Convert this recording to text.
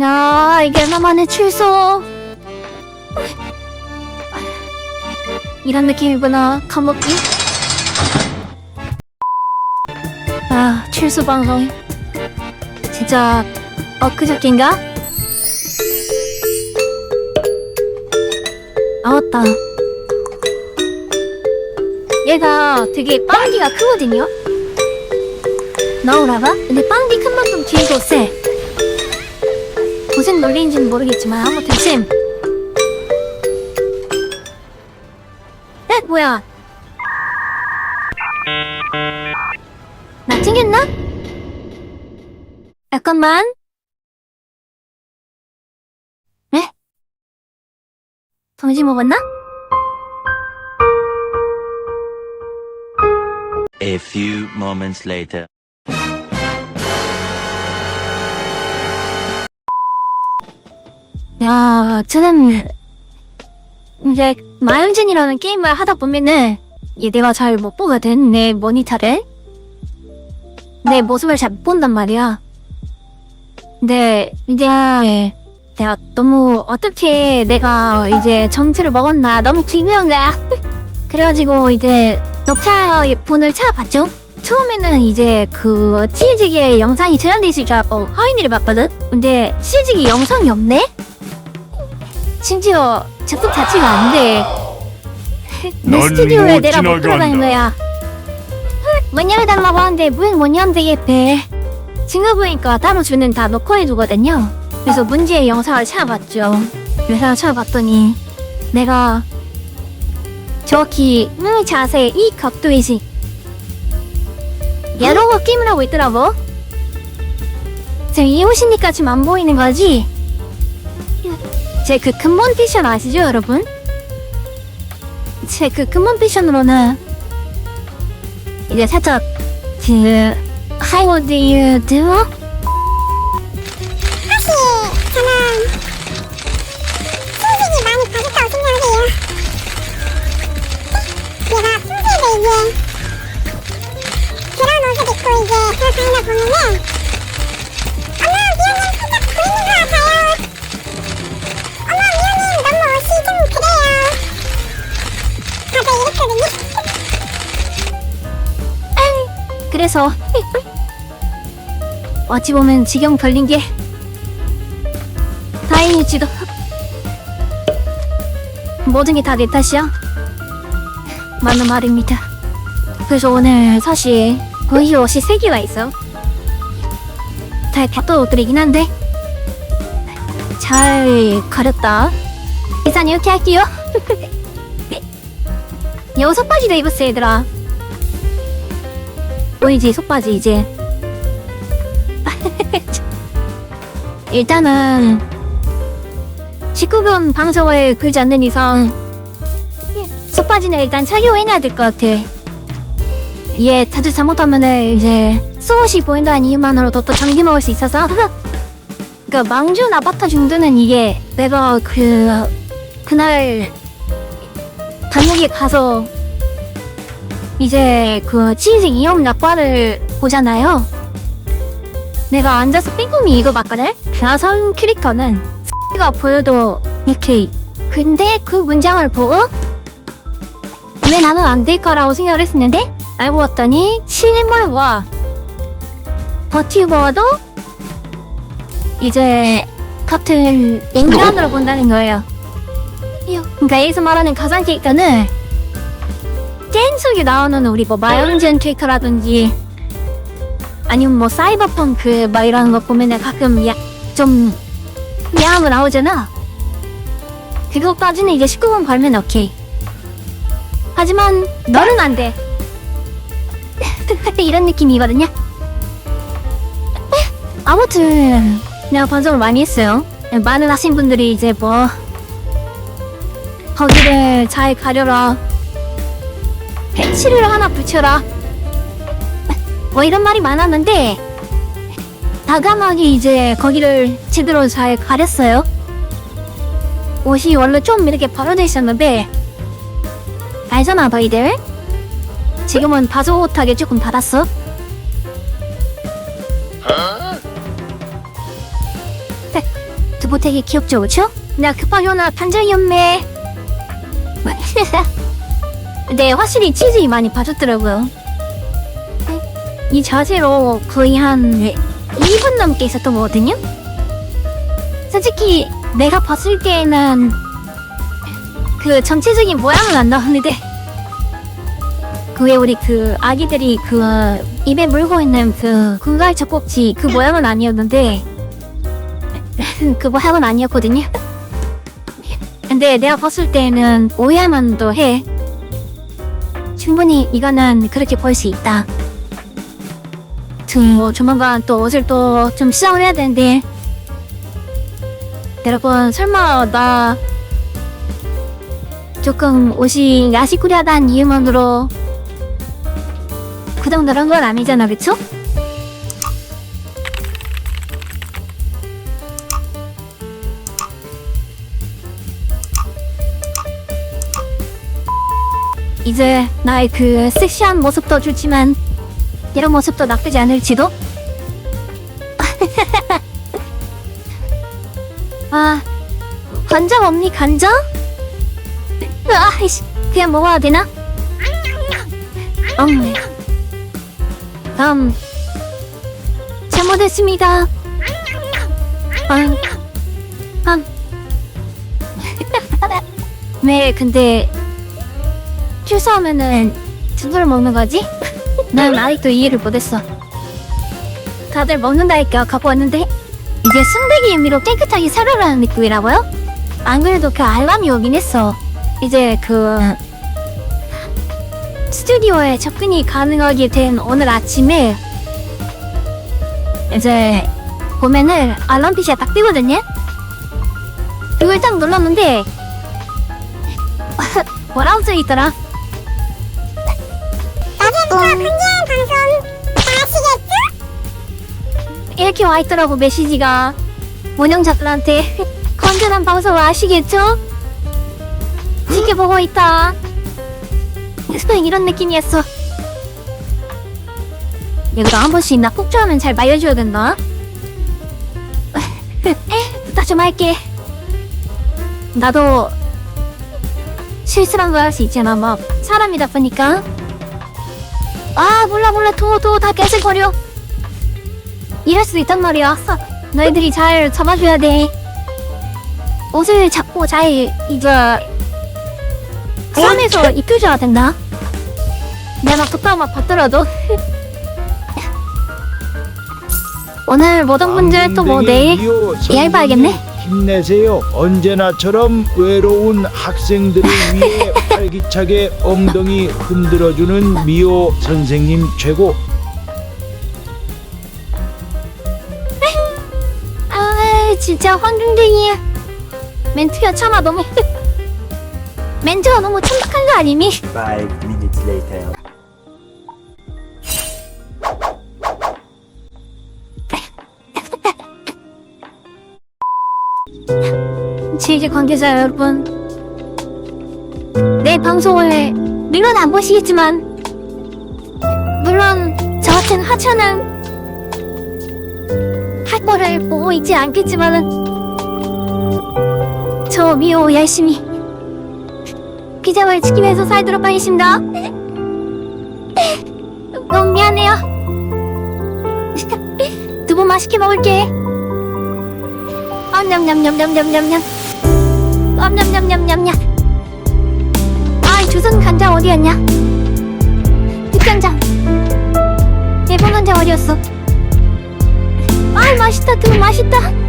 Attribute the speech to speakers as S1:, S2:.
S1: 야, 이게 나만의 취소. 이런 느낌이구나, 감옥이. 아, 취소 방송. 진짜, 엊그저께인가? 아, 맞다. 얘가 되게 빵디가 크거든요? 나오라가? 근데 빵디 큰 만큼 길고 세. 무슨 논리인지는 모르겠지만 아무튼 심. 에? 뭐야? 나 튕겼나? 잠깐만. 에? 정신 먹었나?
S2: A few moments later.
S1: 야, 저는 이제 마영진이라는 게임을 하다 보면은 얘 내가 잘 못 보거든 내 모니터를 내 모습을 잘 못 본단 말이야. 근데 이제 내가 너무 어떻게 내가 이제 정체를 먹었나 너무 기묘한 거야. 그래가지고 이제 녹차 폰을 찾아봤죠. 처음에는 이제 그 치즈기 영상이 저장돼 있을 줄 알고 하인이를 봤거든. 근데 치즈기 영상이 없네. 심지어 접속 자체가 안 돼. 내
S3: 넌
S1: 스튜디오에
S3: 못
S1: 내가 못 들어가는
S3: 지나간다.
S1: 거야. 뭐냐를 달라고 하는데 문 뭐냐는데 예뻐. 친구 보니까 따로 주는 다 놓고 해두거든요. 그래서 문제의 영상을 찾아봤죠. 영상을 찾아봤더니 내가 정확히 이 자세, 이 각도이지. 여러 거 게임을 하고 있더라고. 지금 이 옷이니까 지금 안 보이는 거지? 제그 근본 패션 아시죠, 여러분? 제그 근본 패션으로는 이제 살짝 그 you do?
S4: 사실
S1: 그래서. 어찌 보면 지경 걸린 게 다행일지도. 모든 게 다 내 탓이야? 맞는 말입니다. 그래서 오늘 사실 거의 옷이 세 개가 있어. 다 봤던 옷들이긴 한데. 잘 가렸다. 일단 이렇게 할게요. 여우 속바지도 입었어 얘들아 보이지 속바지 이제. 일단은 19금 방송을 걸지 않는 이상 속바지는 일단 착용해놔야 될 것 같아. 얘 자주 잘못하면은 이제 수옷이 보인다는 이유만으로도 또 장기 먹을 수 있어서. 그 망준 아바타 정도는 이게 내가 그 그날 단무기 가서 이제 그 치즈색 이염 약과를 보잖아요. 내가 앉아서 뺑꼼히 이거 봤거든? 나선 캐릭터는 가 보여도 이렇게 근데 그 문장을 보고 왜 나는 안 될 거라고 생각을 했었는데 알고 봤더니 실물과 버티버도 이제 같은 인간으로 본다는 거예요. 그러니까 여기서 말하는 가상 캐릭터는 게임 속에 나오는 우리 뭐 마영젠 캐릭터라든지 아니면 뭐 사이버펑크 막 이런 거 보면은 가끔 야, 좀거 나오잖아. 그거까지는 이제 19금 걸면 오케이. 하지만 너는 안돼. 이런 느낌이거든요. 아무튼 내가 방송을 많이 했어요. 많은 하신 분들이 이제 뭐 거기를 잘 가려라 배치를 하나 붙여라. 뭐 이런 말이 많았는데 다감하게 이제 거기를 제대로 잘 가렸어요. 옷이 원래 좀 이렇게 벌어져 있었는데 알잖아 너희들. 지금은 바소옷하게 조금 두부 되게 귀엽죠, 그쵸? 나 급하게 오나 간장이 없네. 네, 확실히 치즈이 많이 빠졌더라고요. 이 자세로 거의 한 2분 넘게 있었던 거거든요? 솔직히 내가 봤을 때는 그 전체적인 모양은 안 나왔는데 그왜 우리 그 아기들이 그 입에 물고 있는 그 군갈 젖꼭지 그 모양은 아니었는데 그 모양은 아니었거든요. 근데 내가 봤을 때는 오해만도 해. 충분히 이거는 그렇게 볼 수 있다. 뭐 조만간 또 옷을 또 좀 시작을 해야 되는데 여러분 설마 나 조금 옷이 야시꾸리하다는 이유만으로 그 정도로 한건 아니잖아 그쵸? 이제 나의 그 섹시한 모습도 좋지만 이런 모습도 나쁘지 않을지도? 아, 간장 없니, 간장? 아이씨, 그냥 먹어야 되나? 음. 음. 잘못했습니다. 음. 음. 네, 근데 취소하면은 누구를 먹는 거지? 난 아직도 이해를 못했어. 다들 먹는다니까 갖고 왔는데 이제 순백이 의미로 깨끗하게 살아라는 느낌이라고요? 안 그래도 그 알람이 오긴 했어. 이제 그 스튜디오에 접근이 가능하게 된 오늘 아침에 이제 보면은 알람 빛이 딱 뜨거든요. 이걸 딱 눌렀는데 뭐라고 써 있더라? 이렇게 와 있더라고 메시지가 운영자들한테 건전한 방송 아시겠죠? 지켜보고 있다. 그냥 이런 느낌이었어. 여기도 한 번씩 나 폭주하면 잘 말려줘야 된다. 부탁 좀 할게. 나도 실수란 걸할수 있잖아. 막 사람이다 보니까. 아 몰라 몰라 도도 다 깨질거려. 이럴 수도 있단 말이야. 너희들이 잘 잡아줘야 돼. 옷을 잡고 잘 이제 산에서 이끌줘야 된다. 내가 막 독감 막 받더라도 오늘 모든 분들 또 뭐 내일 이해해봐야겠네.
S3: 힘내세요. 언제나처럼 외로운 학생들을 위해 활기차게 엉덩이 흔들어주는 미호 선생님 최고.
S1: 아 진짜 황금쟁이야. 멘트가 참아 너무 멘트가 너무 천박한 거 아니니?
S2: Five minutes later.
S1: 지지 관계자 여러분, 내 방송을 물론 안 보시겠지만, 물론 저 같은 하찮은 할 거를 보고 있지 않겠지만은, 저 미호 열심히 기자를 지키면서 살도록 하겠습니다. 너무 미안해요. 두부 맛있게 먹을게. 아, 냠냠냠냠냠냠냠. 냠냠냠냠냠냠. 아, 조선 간장 어디였냐? 육간장. 일본 간장 어디였어? 아, 맛있다. 두부 맛있다.